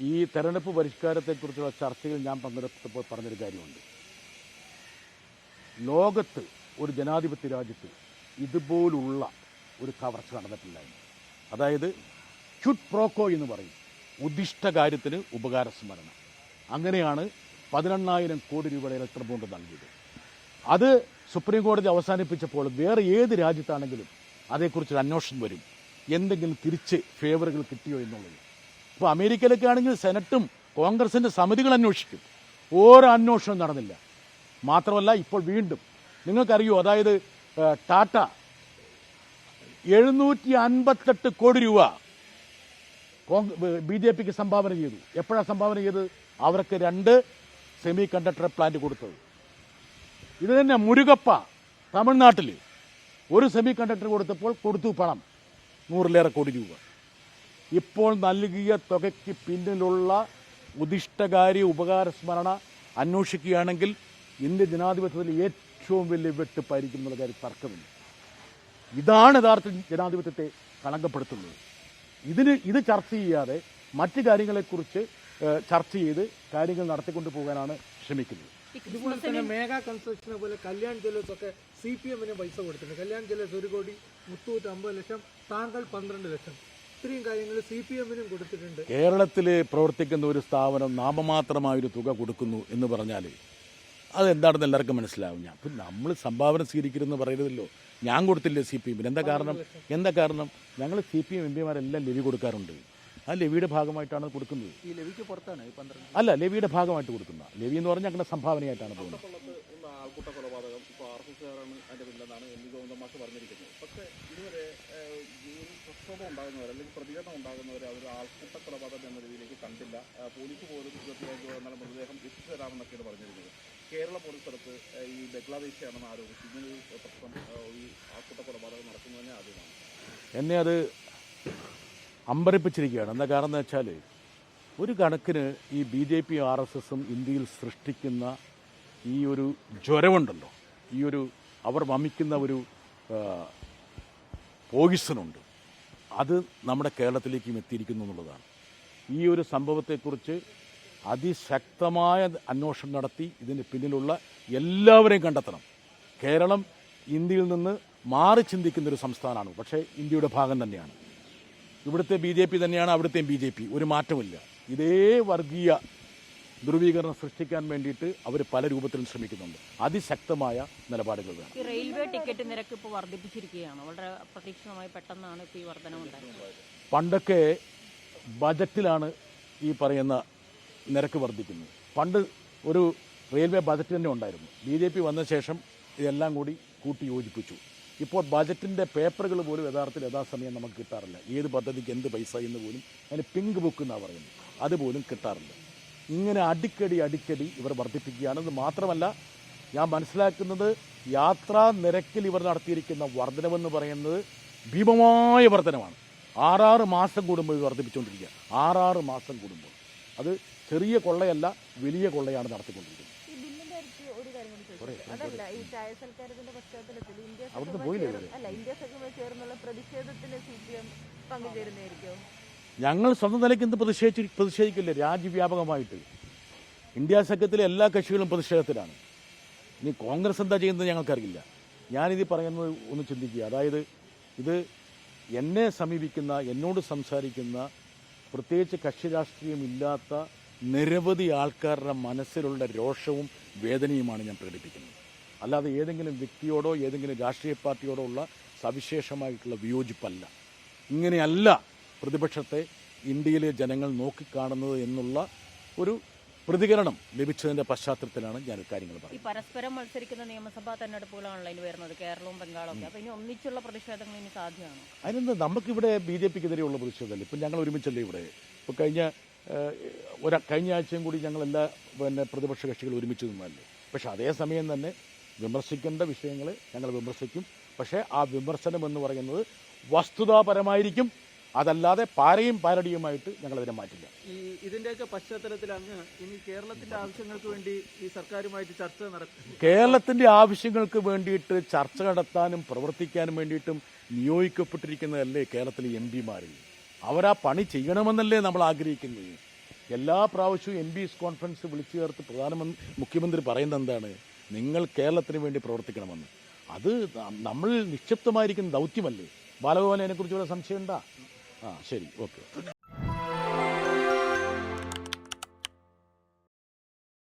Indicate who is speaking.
Speaker 1: ഈ തെരഞ്ഞെടുപ്പ് പരിഷ്കാരത്തെക്കുറിച്ചുള്ള ചർച്ചയിൽ ഞാൻ പങ്കെടുത്തപ്പോൾ പറഞ്ഞൊരു കാര്യമുണ്ട്. ലോകത്ത് ഒരു ജനാധിപത്യ രാജ്യത്ത് ഇതുപോലുള്ള ഒരു കവർച്ച നടന്നിട്ടില്ല അതായത് ക്യുഡ് പ്രോക്കോ എന്ന് പറയും. ഉദ്ദിഷ്ട കാര്യത്തിന് ഉപകാരസ്മരണ അങ്ങനെയാണ് പതിനെണ്ണായിരം കോടി രൂപയുടെ ഇലക്ട്രൽ ബോണ്ട് നൽകിയത്. അത് സുപ്രീം കോടതി അവസാനിപ്പിച്ചപ്പോൾ വേറെ ഏത് രാജ്യത്താണെങ്കിലും അതേക്കുറിച്ചൊരു അന്വേഷണം വരും. എന്തെങ്കിലും തിരിച്ച് ഫേവറുകൾ കിട്ടിയോ എന്നുള്ളത്. ഇപ്പോൾ അമേരിക്കയിലൊക്കെ ആണെങ്കിൽ സെനറ്റും കോൺഗ്രസിന്റെ സമിതികൾ അന്വേഷിക്കും. ഓരോ അന്വേഷണവും നടന്നില്ല. മാത്രമല്ല ഇപ്പോൾ വീണ്ടും. നിങ്ങൾക്കറിയോ അതായത് ടാറ്റ എഴുന്നൂറ്റി അൻപത്തെട്ട് കോടി രൂപ ബി ജെ പിക്ക് സംഭാവന ചെയ്തു. എപ്പോഴാണ് സംഭാവന ചെയ്തത്? അവർക്ക് രണ്ട് സെമി കണ്ടക്ടർ പ്ലാന്റ് കൊടുത്തത്. ഇത് തന്നെ മുരുകപ്പ തമിഴ്നാട്ടിൽ ഒരു സെമി കണ്ടക്ടർ കൊടുത്തപ്പോൾ കൊടുത്തു പണം. നൂറിലേറെ കോടി രൂപ. ഇപ്പോൾ നൽകിയ തുകയ്ക്ക് പിന്നിലുള്ള ഉദിഷ്ടകാരി ഉപകാര സ്മരണ അന്വേഷിക്കുകയാണെങ്കിൽ ഇന്ത്യ ജനാധിപത്യത്തിൽ ഏറ്റവും വലിയ വെട്ടിപ്പായിരിക്കും എന്നുള്ള കാര്യം തർക്കമില്ല. ഇതാണ് യഥാർത്ഥ ജനാധിപത്യത്തെ കളങ്കപ്പെടുത്തുന്നത്. ഇതിന് ഇത് ചർച്ച ചെയ്യാതെ മറ്റു കാര്യങ്ങളെക്കുറിച്ച് ചർച്ച ചെയ്ത് കാര്യങ്ങൾ നടത്തിക്കൊണ്ടു പോകാനാണ് ശ്രമിക്കുന്നത്.
Speaker 2: ഇതുപോലെ തന്നെ മേഘാ കൺസ്ട്രക്ഷനെ പോലെ കല്യാൺ ജ്വല്ലേഴ്സ് ഒക്കെ സി പി എമ്മിന് പൈസ കൊടുത്തിട്ടുണ്ട്. കല്യാൺ ജ്വല്ലേഴ്സ് ഒരു കോടി മുത്തൂറ്റ് അമ്പത് ലക്ഷം താങ്കൾ പന്ത്രണ്ട് ലക്ഷം. ഇത്രയും കാര്യങ്ങൾ സി പി എമ്മിനും കൊടുത്തിട്ടുണ്ട്.
Speaker 1: കേരളത്തിൽ പ്രവർത്തിക്കുന്ന ഒരു സ്ഥാപനം നാമമാത്രമായൊരു തുക കൊടുക്കുന്നു എന്ന് പറഞ്ഞാൽ അതെന്താണെന്ന് എല്ലാവർക്കും മനസ്സിലാവും. ഞാൻ അപ്പം നമ്മൾ സംഭാവന സ്വീകരിക്കരുതെന്ന് പറയരുതല്ലോ. ഞാൻ കൊടുത്തില്ലേ സി പി എമ്മിന്? എന്താ കാരണം? എന്താ കാരണം? ഞങ്ങൾ സി പി എം എം പിമാരെല്ലാം ലെവി കൊടുക്കാറുണ്ട്. ആ ലെവിയുടെ ഭാഗമായിട്ടാണ് കൊടുക്കുന്നത്. അല്ല ലെവിയുടെ ഭാഗമായിട്ട് കൊടുക്കുന്ന. ലെവി എന്ന് പറഞ്ഞാൽ ഞങ്ങളുടെ സംഭാവനയായിട്ടാണ് പോകുന്നത്.
Speaker 3: കൊല്ലത്ത് ആൾക്കൂട്ട കൊലപാതകം ഇപ്പോൾ ആർ എസ് കാരാണ് അതിന്റെ പിന്നിലെന്നാണ് എം വി ഗോവിന്ദമാഷ് പറഞ്ഞിരിക്കുന്നത്. പക്ഷേ ഇതുവരെ ഒരു പ്രക്ഷോഭം ഉണ്ടാകുന്നവർ അല്ലെങ്കിൽ പ്രതികരണം ഉണ്ടാകുന്നവർ അവർ ആൾക്കൂട്ട കൊലപാതകം എന്ന രീതിയിലേക്ക് കണ്ടില്ല. പോലീസ് പോലും ഇരുപത്തിയഞ്ച് എന്നാൽ മൃതദേഹം എത്തിച്ചു തരാമെന്നൊക്കെയാണ് പറഞ്ഞിരുന്നത് കേരള പോലീസ് സ്ഥലത്ത് ഈ ബംഗ്ലാദേശിയാണെന്ന് ആരോപിച്ച് ഇങ്ങനൊരു പ്രശ്നം ഈ ആൾക്കൂട്ട കൊലപാതകം നടക്കുന്നത് തന്നെ ആദ്യമാണ്.
Speaker 1: എന്നെ അത് അമ്പരപ്പിച്ചിരിക്കുകയാണ്. എന്താ കാരണം എന്ന് വെച്ചാൽ ഒരു കണക്കിന് ഈ B J P R S എസും ഇന്ത്യയിൽ സൃഷ്ടിക്കുന്ന ഈ ഒരു ജ്വരമുണ്ടല്ലോ. ഈ ഒരു അവർ വമിക്കുന്ന ഒരു പോയിസണുണ്ട്. അത് നമ്മുടെ കേരളത്തിലേക്കും എത്തിയിരിക്കുന്നു എന്നുള്ളതാണ്. ഈ ഒരു സംഭവത്തെക്കുറിച്ച് അതിശക്തമായ അന്വേഷണം നടത്തി ഇതിന് പിന്നിലുള്ള എല്ലാവരെയും കണ്ടെത്തണം. കേരളം ഇന്ത്യയിൽ നിന്ന് മാറി ചിന്തിക്കുന്ന ഒരു സംസ്ഥാനമാണ്. പക്ഷേ ഇന്ത്യയുടെ ഭാഗം തന്നെയാണ്. ഇവിടുത്തെ ബി തന്നെയാണ് അവിടുത്തെയും ബി ഒരു മാറ്റമില്ല ഇതേ വർഗീയ ധ്രുവീകരണം സൃഷ്ടിക്കാൻ വേണ്ടിയിട്ട് അവർ പല രൂപത്തിലും ശ്രമിക്കുന്നുണ്ട്. അതിശക്തമായ നിലപാടുകൾ വേണം.
Speaker 4: ഈ റെയിൽവേ ടിക്കറ്റ് നിരക്ക് ഇപ്പോൾ വർദ്ധിപ്പിച്ചിരിക്കുകയാണ്. വളരെ പ്രതീക്ഷിതമായി പെട്ടെന്നാണ് ഇപ്പോൾ ഈ വർധനമുണ്ടായത്
Speaker 1: പണ്ടൊക്കെ ബജറ്റിലാണ് ഈ പറയുന്ന നിരക്ക് വർദ്ധിക്കുന്നത്. പണ്ട് ഒരു റെയിൽവേ ബജറ്റ് തന്നെ ഉണ്ടായിരുന്നു. ബി ജെ പി വന്ന ശേഷം ഇതെല്ലാം കൂടി കൂട്ടി യോജിപ്പിച്ചു. ഇപ്പോൾ ബജറ്റിന്റെ പേപ്പറുകൾ പോലും യഥാർത്ഥത്തിൽ യഥാസമയം നമുക്ക് കിട്ടാറില്ല. ഏത് പദ്ധതിക്ക് എന്ത് പൈസ എന്ന് പോലും അതിന് പിങ്ക് ബുക്ക് എന്നാണ് പറയുന്നത്. അതുപോലും കിട്ടാറില്ല. ഇങ്ങനെ അടിക്കടി അടിക്കടി ഇവർ വർദ്ധിപ്പിക്കുകയാണ്. അത് മാത്രമല്ല ഞാൻ മനസ്സിലാക്കുന്നത് യാത്രാ നിരക്കിൽ ഇവർ നടത്തിയിരിക്കുന്ന വർധനവെന്ന് പറയുന്നത് ഭീമമായ വർധനമാണ് ആറാറ് മാസം കൂടുമ്പോൾ ഇത് വർദ്ധിപ്പിച്ചുകൊണ്ടിരിക്കുക. ആറാറ് മാസം കൂടുമ്പോൾ. അത് ചെറിയ കൊള്ളയല്ല വലിയ കൊള്ളയാണ് നടത്തിക്കൊണ്ടിരിക്കുന്നത്.
Speaker 5: ഈ അതല്ല ചായ സൽക്കാരത്തിന്റെ പശ്ചാത്തലത്തിൽ ഇന്ത്യ
Speaker 1: അവിടുന്ന് പോയില്ലേ
Speaker 5: അല്ല ഇന്ത്യ ചേർന്നുള്ള പ്രതിഷേധത്തിന് സി പി എം പങ്കുചേരുന്നതായിരിക്കും?
Speaker 1: ഞങ്ങൾ സ്വന്തം നിലയ്ക്ക് ഇന്ന് പ്രതിഷേധിച്ച് പ്രതിഷേധിക്കില്ല? രാജ്യവ്യാപകമായിട്ട്. ഇന്ത്യ സഖ്യത്തിലെ എല്ലാ കക്ഷികളും പ്രതിഷേധത്തിലാണ്. ഇനി കോൺഗ്രസ് എന്താ ചെയ്യുന്നത് ഞങ്ങൾക്കറിയില്ല. ഞാനിത് പറയുന്നത് ഒന്ന് ചിന്തിക്കുക. അതായത് ഇത് എന്നെ സമീപിക്കുന്ന എന്നോട് സംസാരിക്കുന്ന പ്രത്യേകിച്ച് കക്ഷി രാഷ്ട്രീയമില്ലാത്ത നിരവധി ആൾക്കാരുടെ മനസ്സിലുള്ള രോഷവും വേദനയുമാണ് ഞാൻ പ്രകടിപ്പിക്കുന്നത്. അല്ലാതെ ഏതെങ്കിലും വ്യക്തിയോടോ ഏതെങ്കിലും രാഷ്ട്രീയ പാർട്ടിയോടോ ഉള്ള സവിശേഷമായിട്ടുള്ള വിയോജിപ്പല്ല. ഇങ്ങനെയല്ല പ്രതിപക്ഷത്തെ ഇന്ത്യയിലെ ജനങ്ങൾ നോക്കിക്കാണുന്നത് എന്നുള്ള ഒരു പ്രതികരണം ലഭിച്ചതിന്റെ പശ്ചാത്തലത്തിലാണ് ഞാൻ കാര്യങ്ങൾ പറയുന്നത്.
Speaker 4: പരസ്പരം മത്സരിക്കുന്ന നിയമസഭാ തെരഞ്ഞെടുപ്പുകളാണല്ലോ ഇനി വരുന്നത് കേരളവും ബംഗാളും അപ്പൊ അപ്പോൾ ഇനി ഒന്നിച്ചുള്ള പ്രതിഷേധങ്ങൾ ഇനി സാധ്യമാണ്?
Speaker 1: അതിനെന്ത് നമുക്കിവിടെ ബി ജെ പിക്കെതിരെയുള്ള പ്രതിഷേധമല്ല? ഇപ്പം ഞങ്ങൾ ഒരുമിച്ചല്ലേ ഇവിടെ? ഇപ്പോൾ കഴിഞ്ഞ ഒരു കഴിഞ്ഞ ആഴ്ചയും കൂടി ഞങ്ങൾ എല്ലാ പിന്നെ പ്രതിപക്ഷ കക്ഷികൾ ഒരുമിച്ച് നിന്നല്ലേ പക്ഷെ അതേസമയം തന്നെ വിമർശിക്കേണ്ട വിഷയങ്ങൾ ഞങ്ങൾ വിമർശിക്കും. പക്ഷേ ആ വിമർശനം എന്ന് പറയുന്നത് വസ്തുതാപരമായിരിക്കും. അതല്ലാതെ പാരയും പാരടിയുമായിട്ട് ഞങ്ങളതിനെ മാറ്റില്ല.
Speaker 6: ഈ ഇതിന്റെയൊക്കെ പശ്ചാത്തലത്തിൽ അങ്ങ് ഇനി കേരളത്തിന്റെ ആവശ്യങ്ങൾക്ക് വേണ്ടി ഈ സർക്കാരുമായിട്ട് ചർച്ച നടത്തും
Speaker 1: കേരളത്തിന്റെ ആവശ്യങ്ങൾക്ക് വേണ്ടിയിട്ട് ചർച്ച നടത്താനും പ്രവർത്തിക്കാനും വേണ്ടിയിട്ടും നിയോഗിക്കപ്പെട്ടിരിക്കുന്നതല്ലേ കേരളത്തിലെ എം പിമാർ അവരാ പണി ചെയ്യണമെന്നല്ലേ നമ്മൾ ആഗ്രഹിക്കുന്നത്. എല്ലാ പ്രാവശ്യവും എം ബി കോൺഫറൻസ് വിളിച്ചു ചേർത്ത് പ്രധാനമന്ത്രി മുഖ്യമന്ത്രി പറയുന്നത് എന്താണ്? നിങ്ങൾ കേരളത്തിന് വേണ്ടി പ്രവർത്തിക്കണമെന്ന്. അത് നമ്മൾ നിക്ഷിപ്തമായിരിക്കുന്ന ദൗത്യമല്ലേ? ബാലഗോപാലനെ കുറിച്ചുള്ള സംശയം ഉണ്ടാ ആ ശരി ഓക്കെ